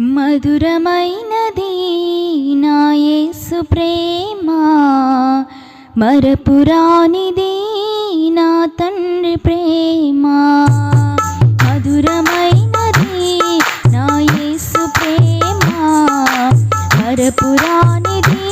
మధురమైనది నాయసు ప్రేమ. మరపురానిది నా తండ్రి ప్రేమ. మధురమైనది నాయసు ప్రేమ. మరపురానిది